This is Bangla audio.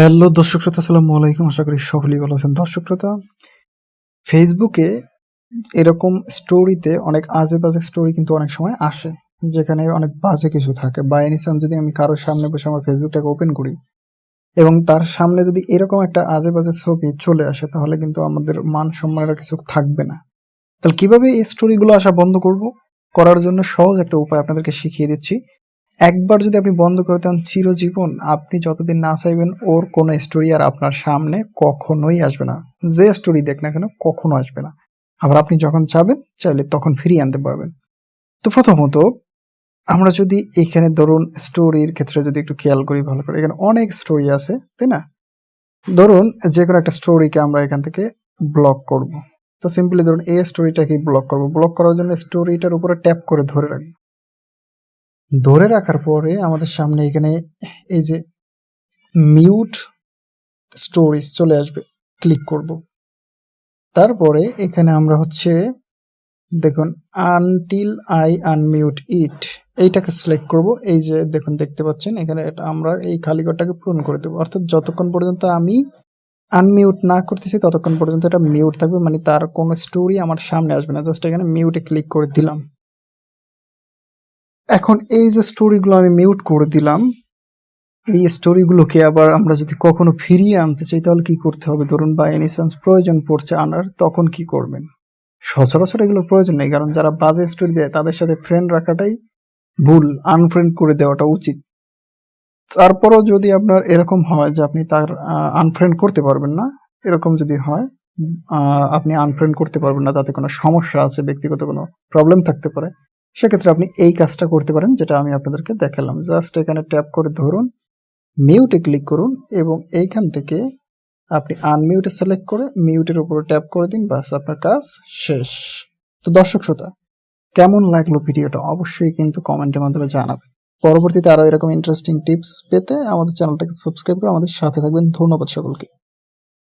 হ্যালো দর্শক শ্রোতা, আসসালামু আলাইকুম। আশা করি সকলেই ভালো আছেন। দর্শক শ্রোতা, ফেসবুকে এরকম স্টোরিতে অনেক আজে বাজে স্টোরি কিন্তু অনেক সময় আসে, যেখানে অনেক বাজে কিছু থাকে। বা এনিসান যদি আমি কারোর সামনে বসে আমার ফেসবুকটাকে ওপেন করি এবং তার সামনে যদি এরকম একটা আজে বাজে ছবি চলে আসে, তাহলে কিন্তু আমাদের মান সম্মানের কিছু থাকবে না। তাহলে কীভাবে এই স্টোরিগুলো আসা বন্ধ করব? করার জন্য সহজ একটা উপায় আপনাদেরকে শিখিয়ে দিচ্ছি। একবার যদি আপনি বন্ধ করে দেন চিরজীবন, আপনি যতদিন না চাইবেন ওর কোনো স্টোরি আর আপনার সামনে কখনোই আসবে না। যে স্টোরি দেখ না কেন, কখনো আসবে না। আবার আপনি যখন চাবেন, চাইলে তখন ফিরিয়ে আনতে পারবেন। তো প্রথমত, আমরা যদি এখানে ধরুন স্টোরির ক্ষেত্রে যদি একটু খেয়াল করি ভালো করে, এখানে অনেক স্টোরি আছে, তাই না? ধরুন যে কোনো একটা স্টোরিকে আমরা এখান থেকে ব্লক করব। তো সিম্পলি ধরুন এই স্টোরিটাকে ব্লক করব। ব্লক করার জন্য স্টোরিটার উপরে ট্যাপ করে ধরে রাখব। ধরে রাখার পরে আমাদের সামনে এখানে এই যে মিউট স্টোরিজ চলে আসবে ক্লিক করব। তারপরে এখানে আমরা হচ্ছে দেখুন আনটিল আই আনমিউট ইট এইটাকে সিলেক্ট করব। এই যে দেখুন, দেখতে পাচ্ছেন, এখানে এটা আমরা এই খালি ঘরটাকে পূরণ করে দেবো। অর্থাৎ যতক্ষণ পর্যন্ত আমি আনমিউট না করতেছি, ততক্ষণ পর্যন্ত এটা মিউট থাকবে মানে তার কোনো স্টোরি আমার সামনে আসবে না। জাস্ট এখানে মিউটে ক্লিক করে দিলাম। এখন এই যে স্টোরিগুলো আমি মিউট করে দিলাম, এই স্টোরিগুলোকে আবার আমরা যদি কখনো ফিরিয়ে আনতে চাই, তাহলে কি করতে হবে? ধরুন বা এনি চান্স প্রয়োজন পড়ছে আনার, তখন কি করবেন? সচরাচর এগুলোর প্রয়োজন নেই, কারণ যারা বাজে স্টোরি দেয়, তাদের সাথে ফ্রেন্ড রাখাটাই ভুল আনফ্রেন্ড করে দেওয়াটা উচিত। তারপরও যদি আপনার এরকম হয় যে আপনি তার আনফ্রেন্ড করতে পারবেন না, এরকম যদি হয় আপনি আনফ্রেন্ড করতে পারবেন না, তাতে কোনো সমস্যা আছে, ব্যক্তিগত কোনো প্রবলেম থাকতে পারে। সেক্ষেত্রে আপনি এই কাজটা করতে পারেন, যেটা আমি আপনাদেরকে দেখালাম। জাস্ট এখানে ট্যাপ করে ধরুন মিউটে ক্লিক করুন এবং এইখান থেকে আপনি আনমিউটে সিলেক্ট করে মিউটের উপরে ট্যাপ করে দিন বাস আপনার কাজ শেষ। তো দর্শক শ্রোতা, কেমন লাগল ভিডিওটা অবশ্যই কিন্তু কমেন্টের মাধ্যমে জানাবেন। পরবর্তীতে আরও এরকম ইন্টারেস্টিং টিপস পেতে আমাদের চ্যানেলটাকে সাবস্ক্রাইব করে আমাদের সাথে থাকবেন। ধন্যবাদ সকলকে।